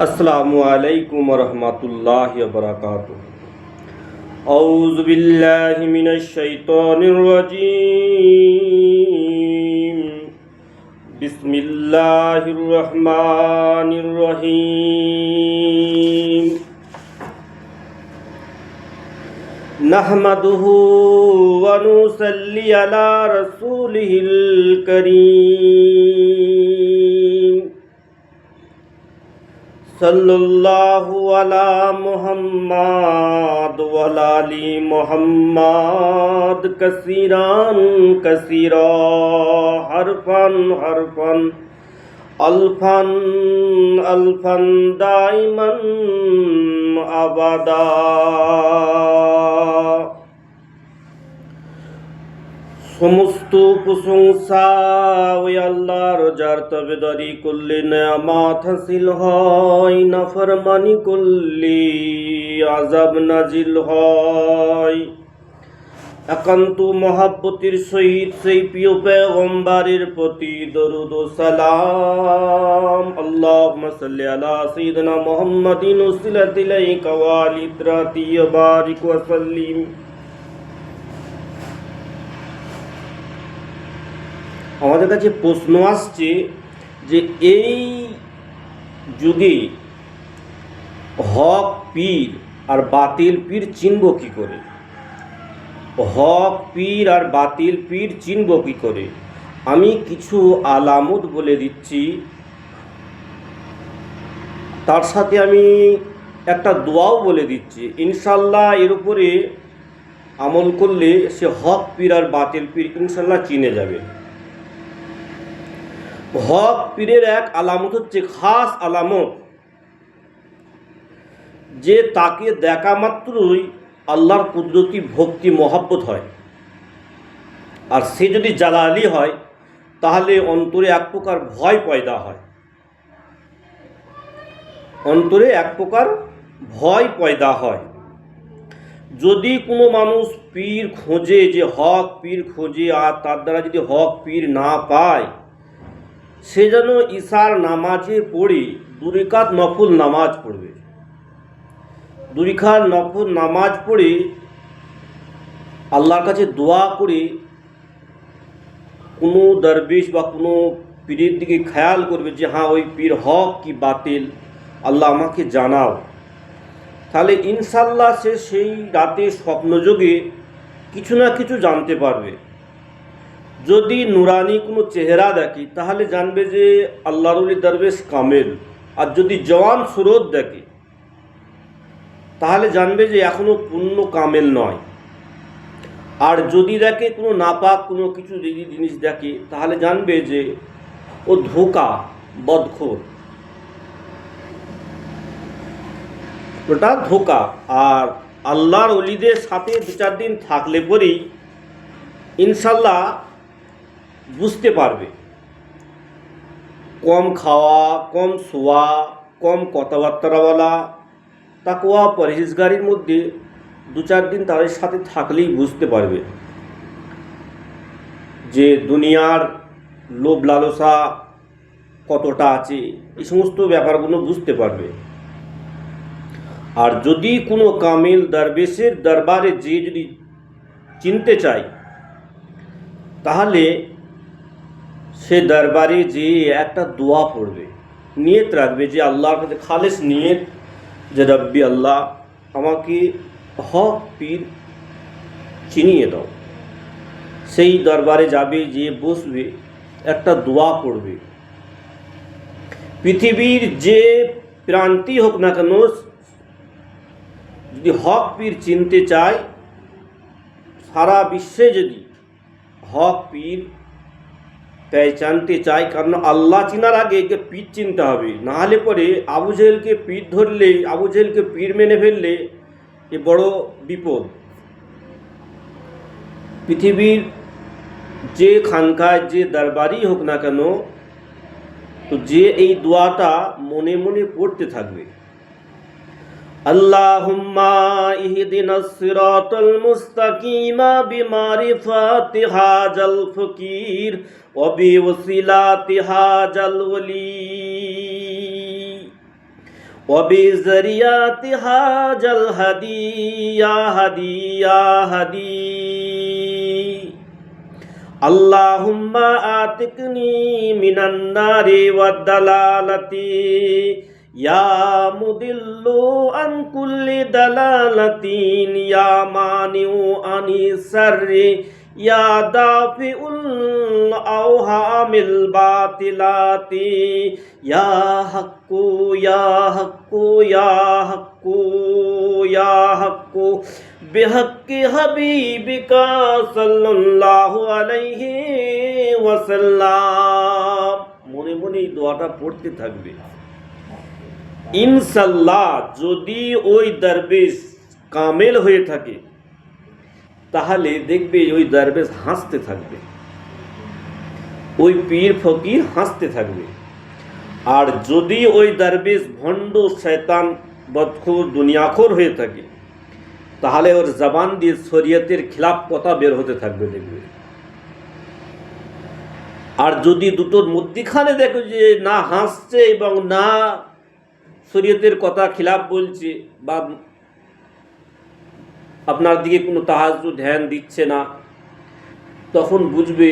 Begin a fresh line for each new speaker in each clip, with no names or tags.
السلام علیکم ورحمۃ اللہ وبرکاتہ۔ اعوذ باللہ من الشیطان الرجیم۔ بسم اللہ الرحمن الرحیم۔ نحمده ونصلي على رسوله الكريم صلى الله على محمد وعلى آل محمد كثيرا كثيرا حرفا حرفا ألفا ألفا دائما أبدا সমস্ত প্রশংসা ওই আল্লাহর, যার তবেদারি করলে নেয়ামাত হাসিল হয়, নাফরমানি করলে আজাব নাজিল হয়। একান্ত মহাব্বতির সহিত সেই প্রিয় পেগম্বারের প্রতি দরুদ ও সালাম। আল্লাহ সাল্লি আলা সাইয়্যিদিনা মুহাম্মাদিন ওয়া আলিত্রাতি বারিক ওয়া আমাদের কাছে প্রশ্ন আসছে যে এই যুগে হক, পীর আর বাতিল, পীর চিনব কি করে? হক, পীর আর বাতিল, পীর চিনব কি করে? আমি কিছু আলামত বলে দিচ্ছি। তার সাথে আমি একটা দোয়াও বলে দিচ্ছি। ইনশাল্লাহ এর উপরে আমল করলে সে হক, পীর আর বাতিল, পীর ইনশাল্লাহ চিনে যাবে। হক পীরের এক আলামত হচ্ছে খাস আলামত, যে তাকে দেখা মাত্রই আল্লাহর কুদরতি ভক্তি, মহাব্বত হয়। আর সে যদি জালালি হয়, তাহলে অন্তরে এক প্রকার ভয় পয়দা হয়। অন্তরে এক প্রকার ভয় পয়দা হয়। যদি কোনো মানুষ পীর খোঁজে যে হক পীর খোঁজে, আর তার দ্বারা যদি হক পীর না পায় সে যেন ঈশার নামাজে পড়ে দুরিকাত নফল নামাজ পড়বে। দুরিখার নফল নামাজ পড়ে আল্লাহর কাছে দোয়া করে কোনো দরবেশ বা কোনো পীরের দিকে খেয়াল করবে যে হ্যাঁ ওই পীর হক কি বাতিল? আল্লাহ আমাকে জানাও। তাহলে ইনশাল্লাহ সে সেই রাতে স্বপ্নযোগে কিছু না কিছু জানতে পারবে। যদি নুরানি কোনো চেহারা দেখি, তাহলে জানবে যে আল্লাহরুলি দরবেশ কামেল। আর যদি জওয়ান সুরত দেখে, তাহলে জানবে যে এখনও পূর্ণ কামেল নয়। আর যদি দেখে কোনো নাপাক কোনো কিছু যদি জিনিস দেখে, তাহলে জানবে যে ও ধোকা, বদখোর। ওটা ধোকা। আর আল্লাহর অলিদের সাথে দু চার দিন থাকলে পরেই ইনশাল্লাহ বুঝতে পারবে। কম খাওয়া, কম শোয়া, কম কথাবার্তা বলা তাকুয়া পরহেজগারির মধ্যে দু চার দিন তাদের সাথে থাকলেই বুঝতে পারবে যে দুনিয়ার লোভ লালসা কতটা আছে, এই সমস্ত ব্যাপারগুলো বুঝতে পারবে। আর যদি কোনো কামিল দরবেশের দরবারে যে যদি চিনতে চাই তাহলে সে দরবারে যে একটা দোয়া পড়বে। নিয়ত রাখবে যে আল্লাহর কাছে খালেস নিয়ত যে রব্বি আল্লাহ, আমাকে হক পীর চিনিয়ে দাও। সেই দরবারে যাবে যে বসবে, একটা দোয়া পড়বে। পৃথিবীর যে প্রান্তি হোক না কেন, যদি হক পীর চিনতে চায়, সারা বিশ্বে যদি হক পীর পেঁচানতে চাই, কারণ আল্লাহ চিনার আগে একে পীর চিনতে হবে। না হলে পরে আবু জেহেলকে পীর ধরলে, আবু জেহেলকে পীর মেনে ফেললে এ বড় বিপদ। পৃথিবীর যে খানকায়, যে দরবারই হোক না কেন, তো যে এই দোয়াটা মনে মনে পড়তে থাকবে। اللهم اهدنا الصراط المستقيم بمعرفة هذا الفقير وبوسيلة هذا الولي وبذريات هذا الهدي يا هدي يا هدي اللهم آتقني من النار والدلالة يا مضل عن كل دلالة يا مانع عن الشر يا دافع الأوهام الباطلات يا حق يا حق يا حق يا حق بحق حبيبك صلى الله عليه وسلم মনে মনে এই দোয়াটা পড়তে থাকবে ইনশাল্লাহ যদি ওই দারবেশ কামেল হয়ে থাকে, তাহলে দেখবে ওই দারবেশ হাসতে থাকবে। ওই পীর ফকির হাসতে থাকবে। আর যদি ওই দারবেশ ভণ্ড শয়তান বদখোর দুনিয়াখোর হয়ে থাকে, তাহলে ওর জবান দিয়ে শরীয়তের খিলাফ কথা বের হতে থাকবে দেখবে। আর যদি দুটোর মধ্যিখানে দেখো যে না হাসছে এবং না শরীয়তের কথা খিলাফ বলছে বা আপনার দিকে কোনো তাহাজ ধ্যান দিচ্ছে না তখন বুঝবে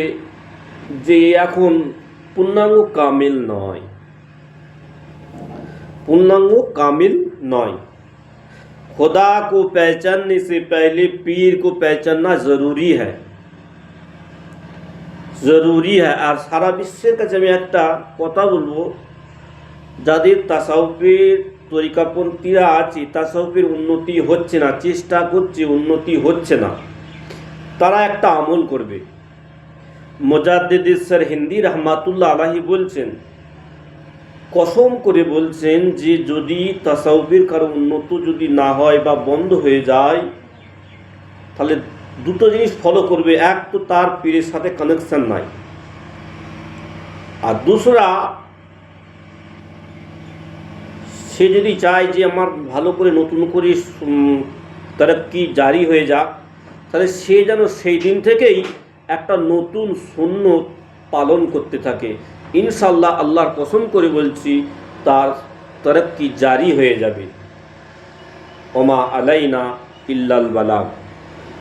যে এখন পূর্ণাঙ্গ কামিল নয় पूर्णांगो कामिल नॉय खुदा को पहचानने से पहले पीर को पहचानना ज़रूरी है জরুরি হ্যাঁ আর সারা বিশ্বের কাছে আমি একটা কথা বলবো যাদের তাসাউফের তরিকাপন্থীরা আছে, তাসাউফের উন্নতি হচ্ছে না, চেষ্টা করছে উন্নতি হচ্ছে না। তারা একটা আমল করবে। মোজাদ্দেদ স্যার হিন্দি রহমাতুল্লাহ আলাহি বলছেন, কসম করে বলছেন যে যদি তাসাউফের কারও উন্নত যদি না হয় বা বন্ধ হয়ে যায়, তাহলে দুটো জিনিস ফলো করবে। এক তো তার পীরের সাথে কানেকশন নাই। আর দুসরা সে যদি চায় যে আমার ভালো করে নতুন করে কি জারি হয়ে যাক? তাহলে সে যেন সেই দিন থেকেই একটা নতুন শূন্য পালন করতে থাকে। ইনশাল্লাহ আল্লাহর কসম করে বলছি, তার তরক্কি জারি হয়ে যাবে। ওমা আলাইনা ইল্লাল বালাগ।